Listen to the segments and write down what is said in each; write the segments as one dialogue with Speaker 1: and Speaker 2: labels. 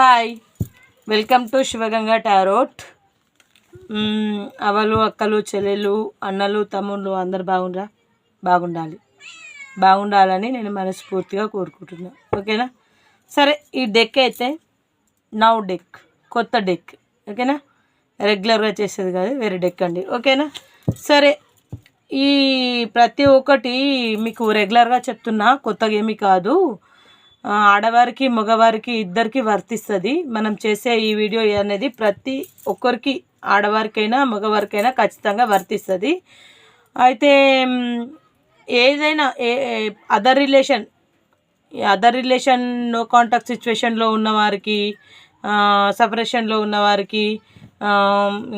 Speaker 1: Hi. Welcome to Shivaganga tarot. అవలు అక్కలు చెల్లెలు అన్నలు తమ్ముళ్ళు అందరు బాగుండ్రా? బాగుండాలి. బాగుండాలని నేను మనస్ఫూర్తిగా కోరుకుంటున్నా. ఓకేనా? సరే ఈ డెక్ అయితే నౌ డెక్ కొత్త డెక్. ఓకేనా? రెగ్యులర్గా చేసేది కాదు వేరే డెక్ అండి. ఓకేనా? సరే ఈ ప్రతి ఒక్కటి మీకు రెగ్యులర్గా చెప్తున్నా కొత్తగా ఏమీ కాదు. ఆడవారికి మగవారికి ఇద్దరికి వర్తిస్తుంది. మనం చేసే ఈ వీడియో అనేది ప్రతి ఒక్కరికి ఆడవారికైనా మగవారికైనా ఖచ్చితంగా వర్తిస్తుంది. అయితే ఏదైనా ఏ other relation other relation no contact సిచ్యువేషన్లో ఉన్నవారికి సపరేషన్లో ఉన్నవారికి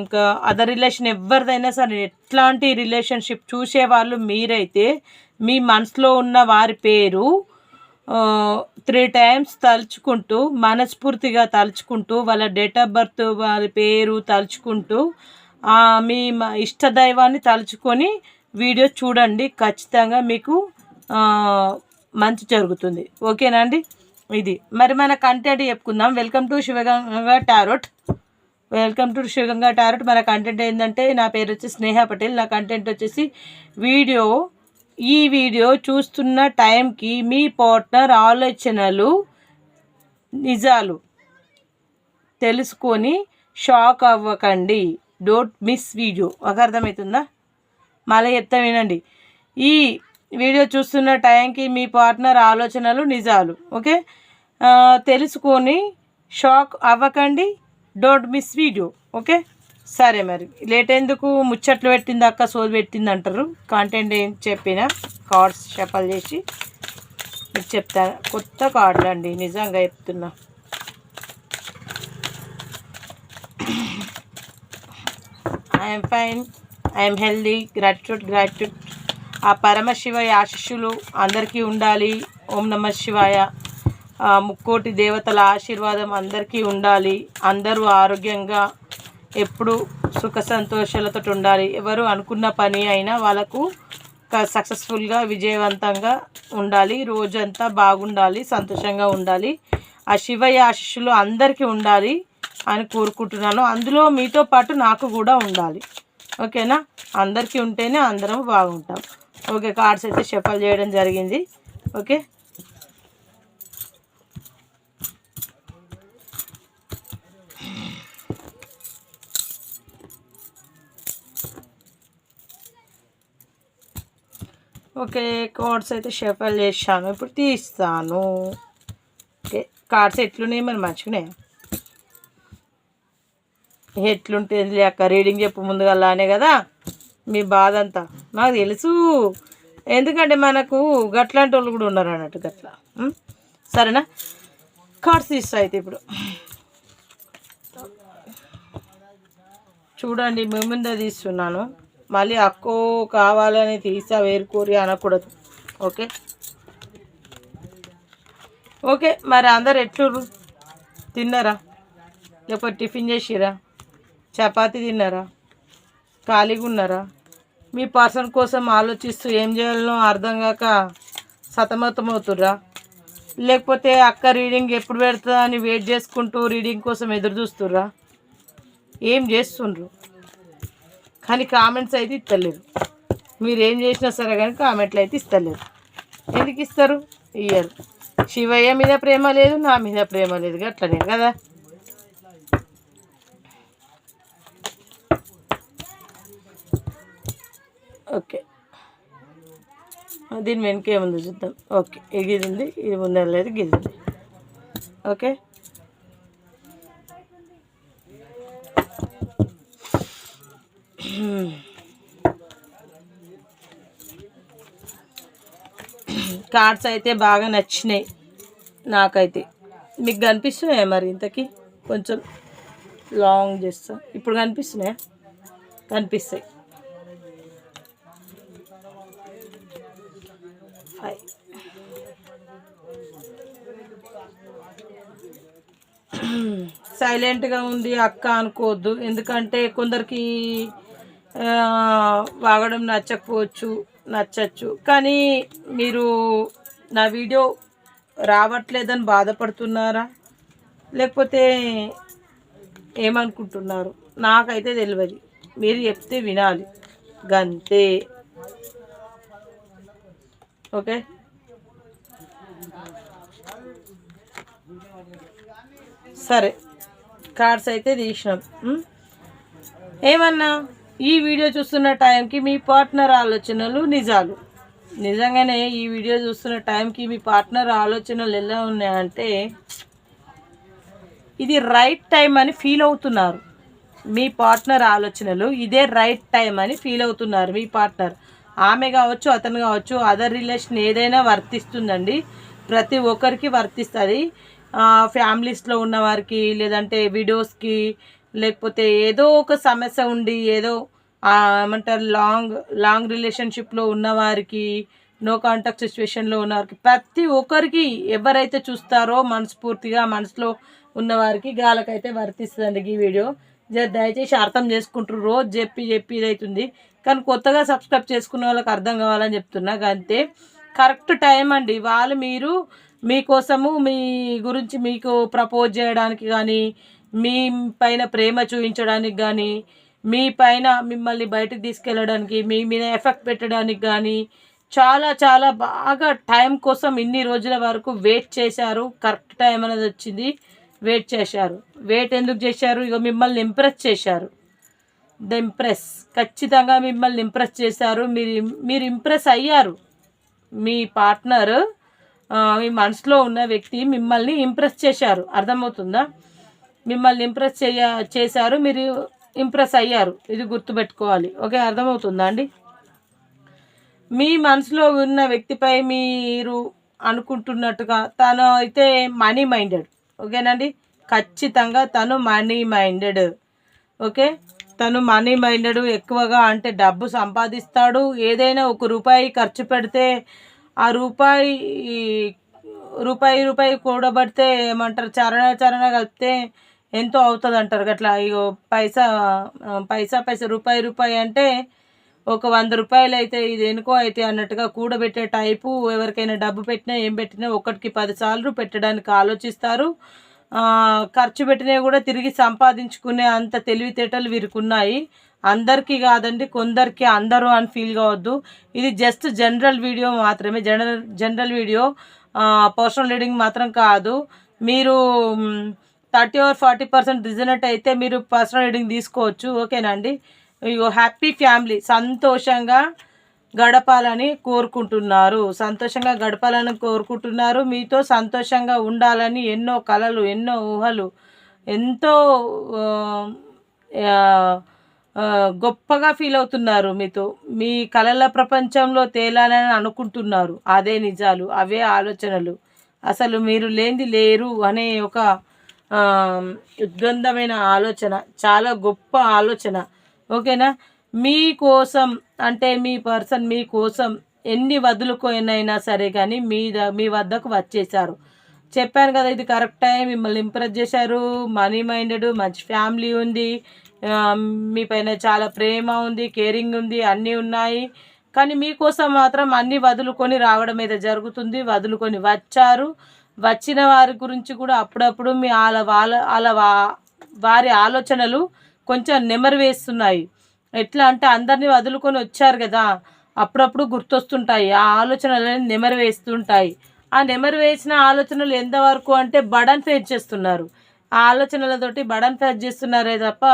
Speaker 1: ఇంకా అదర్ రిలేషన్ ఎవరిదైనా సరే ఎట్లాంటి రిలేషన్షిప్ చూసేవాళ్ళు మీరైతే మీ మనసులో ఉన్న వారి పేరు త్రీ టైమ్స్ తలుచుకుంటూ మనస్ఫూర్తిగా తలుచుకుంటూ వాళ్ళ డేట్ ఆఫ్ బర్త్ వారి పేరు తలుచుకుంటూ మీ ఇష్ట దైవాన్ని తలుచుకొని వీడియో చూడండి. ఖచ్చితంగా మీకు మంచి జరుగుతుంది. ఓకేనా అండి? ఇది. మరి మన కంటెంట్ చెప్పుకుందాం. Welcome to Shivaganga tarot welcome to Shivaganga tarot మన కంటెంట్ ఏంటంటే నా పేరు వచ్చి స్నేహ పటేల్. నా కంటెంట్ వచ్చేసి వీడియో ఈ వీడియో చూస్తున్న టైంకి మీ పార్ట్నర్ ఆలోచనలు నిజాలు తెలుసుకొని షాక్ అవ్వకండి. డోంట్ మిస్ వీడియో ఒక అర్థమవుతుందా మళ్ళీ చెప్తా వినండి. ఈ వీడియో చూస్తున్న టైంకి మీ పార్ట్నర్ ఆలోచనలు నిజాలు ఓకే తెలుసుకొని షాక్ అవ్వకండి. డోంట్ మిస్ వీడియో ఓకే సరే మరి. లేట్ ఎందుకు ముచ్చట్లు పెట్టింది అక్క సోది పెట్టింది అంటారు. కాంటెంట్ ఏం చెప్పిన కార్డ్స్ షఫల్ చేసి మీకు చెప్తాను కొత్త కార్డులు అండి నిజంగా చెప్తున్నా. I'm fine I'm healthy gratitude gratitude ఆ పరమశివ ఆశిష్యులు అందరికీ ఉండాలి. ఓం నమ శివాయ. ముక్కోటి దేవతల ఆశీర్వాదం అందరికీ ఉండాలి. అందరూ ఆరోగ్యంగా ఎప్పుడు సుఖ సంతోషాలతో ఉండాలి. ఎవరు అనుకున్న పని అయినా వాళ్ళకు సక్సెస్ఫుల్గా విజయవంతంగా ఉండాలి. రోజంతా బాగుండాలి సంతోషంగా ఉండాలి. ఆ శివయ్య ఆశిష్యులు అందరికీ ఉండాలి అని కోరుకుంటున్నాను. అందులో మీతో పాటు నాకు కూడా ఉండాలి. ఓకేనా? అందరికీ ఉంటేనే అందరం బాగుంటాం. ఓకే కార్డ్స్ అయితే షఫల్ చేయడం జరిగింది. ఓకే? ఓకే కార్డ్స్ అయితే షఫల్ చేశాను ఇప్పుడు తీస్తాను. ఓకే కార్డ్స్ ఎట్లున్నాయి మరి మంచిగానే? ఎట్లుంటుంది అక్క రీడింగ్ చెప్పు ముందుగా అలానే కదా? మీ బాధ అంతా నాకు తెలుసు. ఎందుకంటే మనకు గట్లాంటి వాళ్ళు కూడా ఉన్నారు అన్నట్టు గట్లా. సరేనా? కార్డ్స్ తీస్తా అయితే ఇప్పుడు. చూడండి మీ ముందే తీస్తున్నాను. మళ్ళీ అక్కో కావాలని తీసా వేరుకూరి అనకూడదు. ఓకే? ఓకే మరి అందరు ఎట్లు తిన్నారా? లేకపోతే టిఫిన్ చేసిరా చపాతి తిన్నారా? ఖాళీగా ఉన్నారా? మీ పర్సన్ కోసం ఆలోచిస్తూ ఏం చేయాలనో అర్థం కాక సతమతమవుతుర్రా లేకపోతే అక్క రీడింగ్ ఎప్పుడు పెడుతుందా అని వెయిట్ చేసుకుంటూ రీడింగ్ కోసం ఎదురు చూస్తుర్రా? ఏం చేస్తుండ్రు? కానీ కామెంట్స్ అయితే ఇస్తలేరు. మీరు ఏం చేసినా సరే కానీ కామెంట్లు అయితే ఇస్తలేరు. ఎందుకు ఇస్తారు? ఇయ్యరు. శివయ్య మీద ప్రేమ లేదు నా మీద ప్రేమ లేదు. అట్లనే కదా? ఓకే. దీని వెనక ఏముందో చూద్దాం. ఓకే. ఇది ఉంది ఇది ముందర లేదు గిది ఉంది. ఓకే? Hmm. కార్డ్స్ అయితే బాగా నచ్చినాయి. నాకైతే. మీకు కనిపిస్తున్నాయా మరి ఇంతకీ? కొంచెం లాంగ్ చేస్తా. ఇప్పుడు కనిపిస్తున్నాయా? కనిపిస్తాయి. ఫైవ్ సైలెంట్గా hmm. ఉంది అక్క అనుకోవద్దు. ఎందుకంటే కొందరికి వాగడం నచ్చకపోవచ్చు నచ్చచ్చు. కానీ మీరు నా వీడియో రావట్లేదని బాధపడుతున్నారా? లేకపోతే ఏమనుకుంటున్నారు? నాకైతే తెలియదు మీరు చెప్తే వినాలి. గంతే. ఓకే? సరే. కార్డ్స్ అయితే తీసినాం. ఏమన్నా? ఈ వీడియో చూస్తున్న టైంకి మీ పార్ట్నర్ ఆలోచనలు నిజాలు. నిజంగానే ఈ వీడియో చూస్తున్న టైంకి మీ పార్ట్నర్ ఆలోచనలు ఎలా ఉన్నాయంటే ఇది రైట్ టైం అని ఫీల్ అవుతున్నారు. మీ పార్ట్నర్ ఆలోచనలు ఇదే రైట్ టైం అని ఫీల్ అవుతున్నారు మీ పార్ట్నర్ ఆమె కావచ్చు అతను కావచ్చు అదర్ రిలేషన్ ఏదైనా వర్తిస్తుందండి. ప్రతి ఒక్కరికి వర్తిస్తుంది. ఫ్యామిలీస్లో ఉన్నవారికి లేదంటే విడోస్కి లేకపోతే ఏదో ఒక సమస్య ఉండి ఏదో ఏమంటారు లాంగ్ లాంగ్ రిలేషన్షిప్లో ఉన్నవారికి నో కాంటాక్ట్ సిచ్యువేషన్లో ఉన్నవారికి ప్రతి ఒక్కరికి ఎవరైతే చూస్తారో మనస్ఫూర్తిగా మనసులో ఉన్నవారికి గాలకైతే వర్తిస్తుందండి ఈ వీడియో. దయచేసి అర్థం చేసుకుంటారు రోజు చెప్పి చెప్పి ఇదవుతుంది కానీ కొత్తగా సబ్స్క్రైబ్ చేసుకున్న వాళ్ళకి అర్థం కావాలని చెప్తున్నా. అంతే కరెక్ట్ టైం అండి. వాళ్ళు మీరు మీకోసము మీ గురించి మీకు ప్రపోజ్ చేయడానికి కానీ మీ పైన ప్రేమ చూపించడానికి కానీ మీ పైన మిమ్మల్ని బయటకు తీసుకెళ్ళడానికి మీ మీద ఎఫెక్ట్ పెట్టడానికి కానీ చాలా చాలా బాగా టైం కోసం ఇన్ని రోజుల వరకు వెయిట్ చేశారు. కరెక్ట్ టైం అనేది వచ్చింది. వెయిట్ చేశారు. వెయిట్ ఎందుకు చేశారు? ఇక మిమ్మల్ని ఇంప్రెస్ చేశారు. The impress. ఖచ్చితంగా మిమ్మల్ని ఇంప్రెస్ చేశారు. మీరు మీరు ఇంప్రెస్ అయ్యారు. మీ పార్ట్నర్ మీ మనసులో ఉన్న వ్యక్తి మిమ్మల్ని ఇంప్రెస్ చేశారు. అర్థమవుతుందా? మిమ్మల్ని ఇంప్రెస్ చేయ చేశారు మీరు ఇంప్రెస్ అయ్యారు. ఇది గుర్తుపెట్టుకోవాలి. ఓకే అర్థమవుతుందా అండి? మీ మనసులో ఉన్న వ్యక్తిపై మీరు అనుకుంటున్నట్టుగా తను అయితే మనీ మైండెడ్ ఓకేనండి? ఖచ్చితంగా తను మనీ మైండెడ్ ఓకే? తను మనీ మైండెడ్ ఎక్కువగా అంటే డబ్బు సంపాదిస్తాడు. ఏదైనా ఒక రూపాయి ఖర్చు పెడితే ఆ రూపాయి రూపాయి రూపాయి కూడబడితే ఏమంటారు? చరణ చరణ కలిపితే ఎంతో అవుతుంది అంటారు అట్లా ఇగో పైసా పైసా పైసా రూపాయి రూపాయి అంటే ఒక వంద రూపాయలు అయితే ఇది ఎనుకో అయితే అన్నట్టుగా కూడబెట్టే టైపు ఎవరికైనా డబ్బు పెట్టినా ఏం పెట్టినా ఒకటికి పదిసార్లు పెట్టడానికి ఆలోచిస్తారు. ఖర్చు పెట్టినవి కూడా తిరిగి సంపాదించుకునే అంత తెలివితేటలు వీరికి ఉన్నాయి అందరికీ కాదండి కొందరికి అందరూ అని ఫీల్ కావద్దు. ఇది జస్ట్ జనరల్ వీడియో మాత్రమే. General general video personal reading మాత్రం కాదు. మీరు thirty or forty percent resonate అయితే మీరు పర్సనల్ రీడింగ్ తీసుకోవచ్చు. ఓకేనా అండి? Happy family. సంతోషంగా గడపాలని కోరుకుంటున్నారు. సంతోషంగా గడపాలని కోరుకుంటున్నారు. మీతో సంతోషంగా ఉండాలని ఎన్నో కళలు ఎన్నో ఊహలు ఎంతో గొప్పగా ఫీల్ అవుతున్నారు మీతో. మీ కళల ప్రపంచంలో తేలాలని అనుకుంటున్నారు. అదే నిజాలు అవే ఆలోచనలు. అసలు మీరు లేనిది లేరు అనే ఒక ఉద్గంధమైన ఆలోచన చాలా గొప్ప ఆలోచన. ఓకేనా? మీ కోసం అంటే మీ పర్సన్ మీ కోసం ఎన్ని వదులుకోనైనా సరే కానీ మీ మీ వద్దకు వచ్చేసారు చెప్పాను కదా ఇది కరెక్ట్ టైం మిమ్మల్ని ఇంప్రెస్ చేశారు మనీ మైండెడ్ మంచి ఫ్యామిలీ ఉంది మీ పైన చాలా ప్రేమ ఉంది కేరింగ్ ఉంది అన్నీ ఉన్నాయి. కానీ మీకోసం మాత్రం అన్నీ వదులుకొని రావడం అయితే జరుగుతుంది వదులుకొని వచ్చారు. వచ్చిన వారి గురించి కూడా అప్పుడప్పుడు మీ వాళ్ళ వాళ్ళ వాళ్ళ వారి ఆలోచనలు కొంచెం నెమరు వేస్తున్నాయి. ఎట్లా అంటే అందరినీ వదులుకొని వచ్చారు కదా అప్పుడప్పుడు గుర్తొస్తుంటాయి. ఆ ఆలోచనలని నెమరు వేస్తుంటాయి. ఆ నెమరు వేసిన ఆలోచనలు ఎంతవరకు అంటే బడన్ ఫేస్ చేస్తున్నారు. ఆ ఆలోచనలతోటి బడన్ ఫేస్ చేస్తున్నారే తప్ప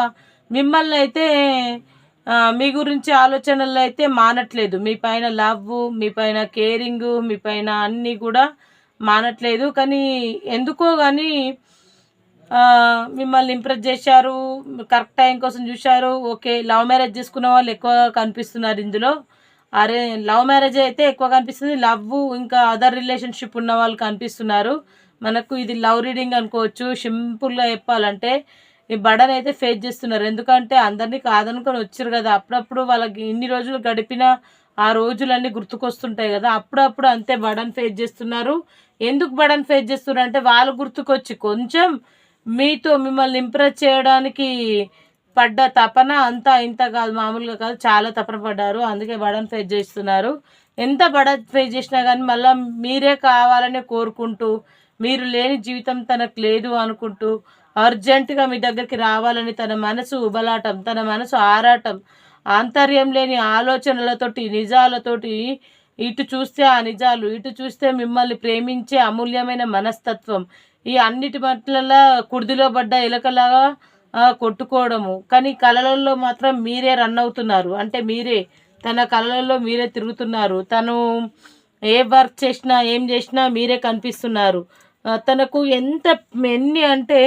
Speaker 1: మిమ్మల్ని అయితే మీ గురించి ఆలోచనలు అయితే మానట్లేదు. మీ పైన లవ్ మీ పైన కేరింగ్ మీ పైన అన్నీ కూడా మానట్లేదు. కానీ ఎందుకో కానీ మిమ్మల్ని ఇంప్రెస్ చేశారు కరెక్ట్ టైం కోసం చూశారు. ఓకే లవ్ మ్యారేజ్ చేసుకున్న వాళ్ళు ఎక్కువ కనిపిస్తున్నారు ఇందులో. అరే లవ్ మ్యారేజ్ అయితే ఎక్కువ కనిపిస్తుంది. లవ్ ఇంకా అదర్ రిలేషన్షిప్ ఉన్న వాళ్ళు కనిపిస్తున్నారు. మనకు ఇది లవ్ రీడింగ్ అనుకోవచ్చు. సింపుల్గా చెప్పాలంటే ఈ బడన్ అయితే ఫేస్ చేస్తున్నారు. ఎందుకంటే అందరినీ కాదనుకొని వచ్చారు కదా. అప్పుడప్పుడు వాళ్ళకి ఇన్ని రోజులు గడిపిన ఆ రోజులన్నీ గుర్తుకొస్తుంటాయి కదా. అప్పుడప్పుడు అంతే బడన్ ఫేస్ చేస్తున్నారు. ఎందుకు బడన్ ఫేస్ చేస్తున్నారు అంటే వాళ్ళు గుర్తుకొచ్చి కొంచెం మీతో మిమ్మల్ని ఇంప్రెస్ చేయడానికి పడ్డ తపన అంతా ఇంత కాదు మామూలుగా కాదు చాలా తపన పడ్డారు. అందుకే బడన్ ఫేస్ చేస్తున్నారు. ఎంత బడన్ ఫేస్ చేసినా కానీ మళ్ళీ మీరే కావాలనే కోరుకుంటూ మీరు లేని జీవితం తనకు లేదు అనుకుంటూ అర్జెంటుగా మీ దగ్గరికి రావాలని తన మనసు ఉబలాటం తన మనసు ఆరాటం ఆంతర్యం లేని ఆలోచనలతోటి నిజాలతోటి ఇటు చూస్తే ఆ నిజాలు ఇటు చూస్తే మిమ్మల్ని ప్రేమించే అమూల్యమైన మనస్తత్వం. ఈ అన్నిటి మట్లలా కుర్దిలో పడ్డ ఎలకలాగా కొట్టుకోవడము. కానీ కళలలో మాత్రం మీరే రన్ అవుతున్నారు. అంటే మీరే తన కళలలో మీరే తిరుగుతున్నారు. తను ఏ వర్క్ చేసినా ఏం చేసినా మీరే కనిపిస్తున్నారు. తనకు ఎంత ఎన్ని అంటే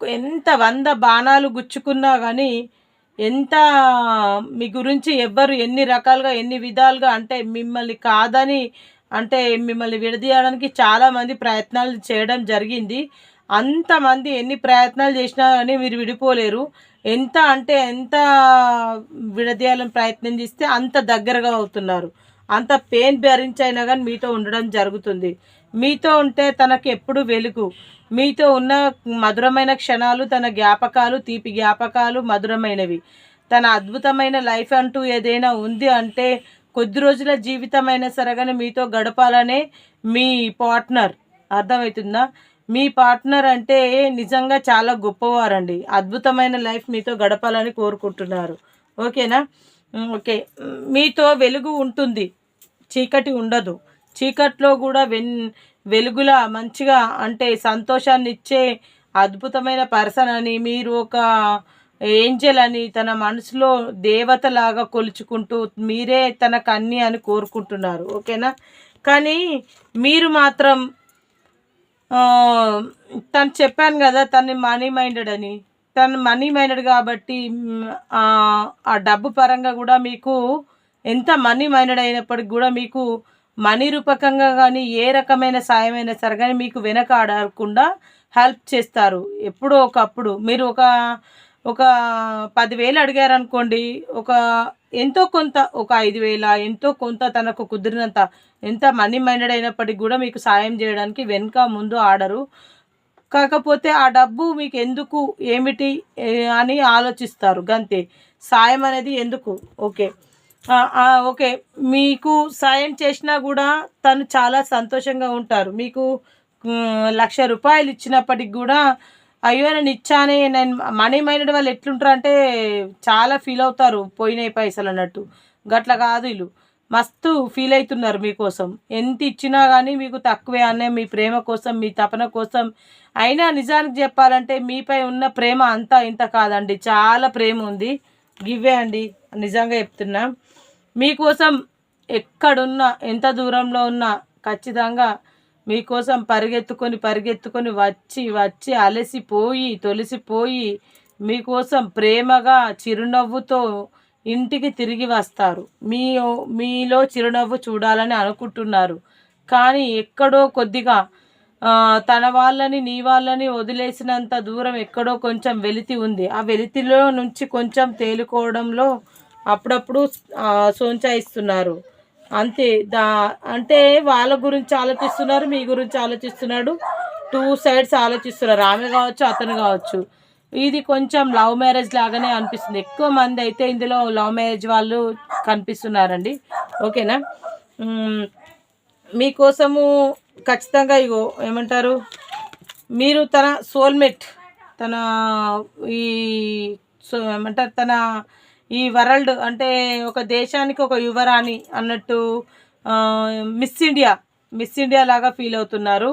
Speaker 1: ఎంత వంద బాణాలు గుచ్చుకున్నా కానీ ఎంత మీ గురించి ఎవ్వరు ఎన్ని రకాలుగా ఎన్ని విధాలుగా అంటే మిమ్మల్ని కాదని అంటే మిమ్మల్ని విడదీయడానికి చాలామంది ప్రయత్నాలు చేయడం జరిగింది. అంతమంది ఎన్ని ప్రయత్నాలు చేసినా కానీ మీరు విడిపోలేరు. ఎంత అంటే ఎంత విడదీయాలని ప్రయత్నం చేస్తే అంత దగ్గరగా అవుతున్నారు. అంత పెయిన్ భరించైనా కానీ మీతో ఉండడం జరుగుతుంది. మీతో ఉంటే తనకు ఎప్పుడు వెలుగు. మీతో ఉన్న మధురమైన క్షణాలు తన జ్ఞాపకాలు తీపి జ్ఞాపకాలు మధురమైనవి. తన అద్భుతమైన లైఫ్ అంటూ ఏదైనా ఉంది అంటే కొద్ది రోజుల జీవితమైన సరగని మీతో గడపాలనే మీ పార్ట్నర్. అర్థమవుతుందా? మీ పార్ట్నర్ అంటే నిజంగా చాలా గొప్పవారండి. అద్భుతమైన లైఫ్ మీతో గడపాలని కోరుకుంటున్నారు. ఓకేనా? ఓకే. మీతో వెలుగు ఉంటుంది. చీకటి ఉండదు. చీకట్లో కూడా వెన్ వెలుగులా మంచిగా అంటే సంతోషాన్ని ఇచ్చే అద్భుతమైన పర్సన్ అని మీరు ఒక ఏంజల్ అని తన మనసులో దేవతలాగా కొలుచుకుంటూ మీరే తనకు అన్ని అని కోరుకుంటున్నారు. ఓకేనా? కానీ మీరు మాత్రం తను చెప్పాను కదా తను మనీ మైండెడ్ అని. తను మనీ మైండెడ్ కాబట్టి ఆ ఆ డబ్బు పరంగా కూడా మీకు ఎంత మనీ మైండెడ్ అయినప్పటికి కూడా మీకు మనీ రూపకంగా కానీ ఏ రకమైన సాయం అయినా సరే కానీ మీకు వెనక ఆడకుండా హెల్ప్ చేస్తారు. ఎప్పుడో ఒకప్పుడు మీరు ఒక ఒక పదివేలు అడిగారు అనుకోండి ఒక ఎంతో కొంత ఒక ఐదు వేల ఎంతో కొంత తనకు కుదిరినంత ఎంత మనీ మైండెడ్ అయినప్పటికీ కూడా మీకు సాయం చేయడానికి వెనుక ముందు ఆడరు. కాకపోతే ఆ డబ్బు మీకు ఎందుకు ఏమిటి అని ఆలోచిస్తారు. గంతే. సాయం అనేది ఎందుకు? ఓకే. ఓకే. మీకు సాయం చేసినా కూడా తను చాలా సంతోషంగా ఉంటారు. మీకు లక్ష రూపాయలు ఇచ్చినప్పటికి కూడా అయ్యో నేను ఇచ్చానే నేను మనీ మైండెడ్ వాళ్ళు ఎట్లుంటారు అంటే చాలా ఫీల్ అవుతారు పోయినాయి పైసలు అన్నట్టు. గట్ల కాదు వీళ్ళు. మస్తు ఫీల్ అవుతున్నారు మీకోసం. ఎంత ఇచ్చినా కానీ మీకు తక్కువే అనే మీ ప్రేమ కోసం మీ తపన కోసం. అయినా నిజానికి చెప్పాలంటే మీపై ఉన్న ప్రేమ అంతా ఇంత కాదండి. చాలా ప్రేమ ఉంది. గివ్వే అండి. నిజంగా చెప్తున్నా. మీకోసం ఎక్కడున్నా ఎంత దూరంలో ఉన్నా ఖచ్చితంగా మీకోసం పరిగెత్తుకొని పరిగెత్తుకొని వచ్చి వచ్చి అలసిపోయి తొలిసిపోయి మీకోసం ప్రేమగా చిరునవ్వుతో ఇంటికి తిరిగి వస్తారు. మీ మీలో చిరునవ్వు చూడాలని అనుకుంటున్నారు. కానీ ఎక్కడో కొద్దిగా తన వాళ్ళని నీ వాళ్ళని వదిలేసినంత దూరం ఎక్కడో కొంచెం వెలితి ఉంది. ఆ వెలితిలో నుంచి కొంచెం తేలుకోవడంలో అప్పుడప్పుడు ఆ, సోంచాయిస్తున్నారు. అంతే దా అంటే వాళ్ళ గురించి ఆలోచిస్తున్నారు మీ గురించి ఆలోచిస్తున్నాడు. టూ సైడ్స్ ఆలోచిస్తున్నారు. ఆమె కావచ్చు అతను కావచ్చు. ఇది కొంచెం లవ్ మ్యారేజ్ లాగానే అనిపిస్తుంది. ఎక్కువ మంది అయితే ఇందులో లవ్ మ్యారేజ్ వాళ్ళు కనిపిస్తున్నారండి. ఓకేనా? మీకోసము ఖచ్చితంగా ఇగో ఏమంటారు? మీరు తన సోల్మేట్ తన ఈ సో ఏమంటారు? తన ఈ వరల్డ్ అంటే ఒక దేశానికి ఒక యువరాణి అన్నట్టు మిస్ ఇండియా మిస్ ఇండియా లాగా ఫీల్ అవుతున్నారు.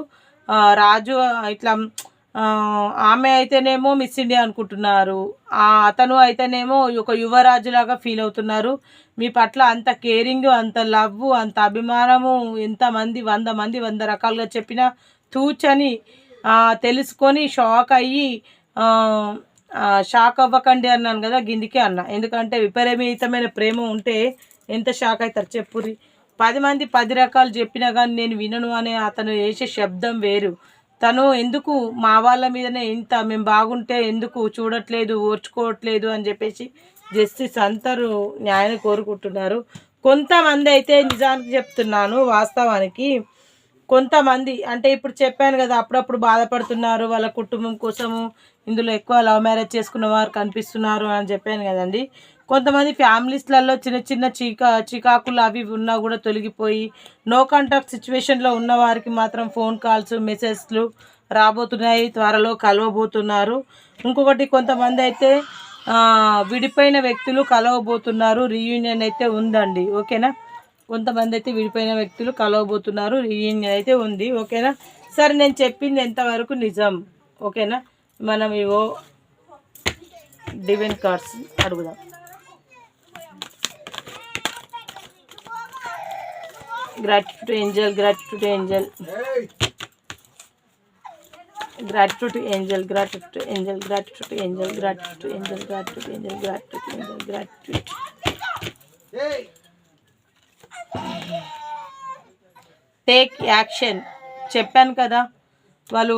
Speaker 1: రాజు ఇట్లా ఆమె అయితేనేమో మిస్ ఇండియా అనుకుంటున్నారు. అతను అయితేనేమో ఒక యువరాజు లాగా ఫీల్ అవుతున్నారు. మీ పట్ల అంత కేరింగ్ అంత లవ్ అంత అభిమానము ఎంతమంది వంద మంది వంద రకాలుగా చెప్పినా తూచని తెలుసుకొని షాక్ అయ్యి షాక్ అవ్వకండి అన్నాను కదా గిందికే అన్న. ఎందుకంటే విపరీతమైన ప్రేమ ఉంటే ఎంత షాక్ అవుతారు చెప్పుర్రి పది మంది పది రకాలు చెప్పినా కానీ నేను వినను అనే అతను వేసే శబ్దం వేరు. తను ఎందుకు మా వాళ్ళ మీదనే ఇంత మేము బాగుంటే ఎందుకు చూడట్లేదు ఓర్చుకోవట్లేదు అని చెప్పేసి జస్టిస్ అందరూ న్యాయం కోరుకుంటున్నారు. కొంతమంది అయితే నిజానికి చెప్తున్నాను వాస్తవానికి కొంతమంది అంటే ఇప్పుడు చెప్పాను కదా అప్పుడప్పుడు బాధపడుతున్నారు వాళ్ళ కుటుంబం కోసము ఇందులో ఎక్కువ లవ్ మ్యారేజ్ చేసుకున్న వారు కనిపిస్తున్నారు అని చెప్పాను కదండి. కొంతమంది ఫ్యామిలీస్లలో చిన్న చిన్న చీకా చికాకులు అవి ఉన్నా కూడా తొలగిపోయి నో కాంటాక్ట్ సిచ్యువేషన్లో ఉన్న వారికి మాత్రం ఫోన్ కాల్స్ మెసేజ్లు రాబోతున్నాయి త్వరలో కలవబోతున్నారు. ఇంకొకటి కొంతమంది అయితే విడిపోయిన వ్యక్తులు కలవబోతున్నారు. రీయూనియన్ అయితే ఉందండి. ఓకేనా? కొంతమంది అయితే విడిపోయిన వ్యక్తులు కలవబోతున్నారు. రీయూనియన్ అయితే ఉంది. ఓకేనా? సరే నేను చెప్పింది ఎంతవరకు నిజం? ఓకేనా? మనం ఇవో డివిన్ కార్డ్స్ అడుగుదాం. Gratitude angel gratitude angel gratitude angel gratitude angel gratitude angel gratitude angel gratitude angel gratitude angel gratitude take action చెప్పాను కదా వాళ్ళు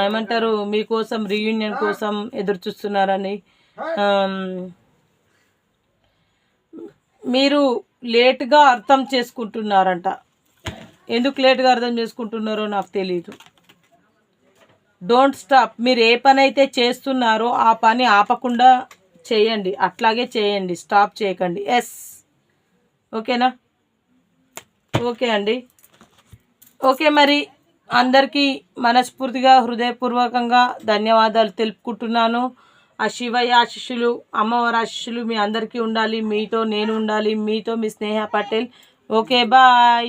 Speaker 1: ఏమంటారు మీకోసం రీయూనియన్ కోసం ఎదురు చూస్తున్నారని. మీరు లేట్గా అర్థం చేసుకుంటున్నారంట. ఎందుకు లేట్గా అర్థం చేసుకుంటున్నారో నాకు తెలియదు డోంట్ స్టాప్ మీరు ఏ పని అయితే చేస్తున్నారో ఆ పని ఆపకుండా చేయండి. అట్లాగే చేయండి. స్టాప్ చేయకండి. ఎస్ ఓకేనా? ఓకే అండి. ఓకే మరి. అందరికీ మనస్ఫూర్తిగా హృదయపూర్వకంగా ధన్యవాదాలు తెలుపుకుంటున్నాను. ఆ శివయ్య ఆశిష్యులు అమ్మవారి ఆశిష్యులు మీ అందరికీ ఉండాలి. మీతో నేను ఉండాలి. మీతో మీ స్నేహ పటేల్. Okay bye.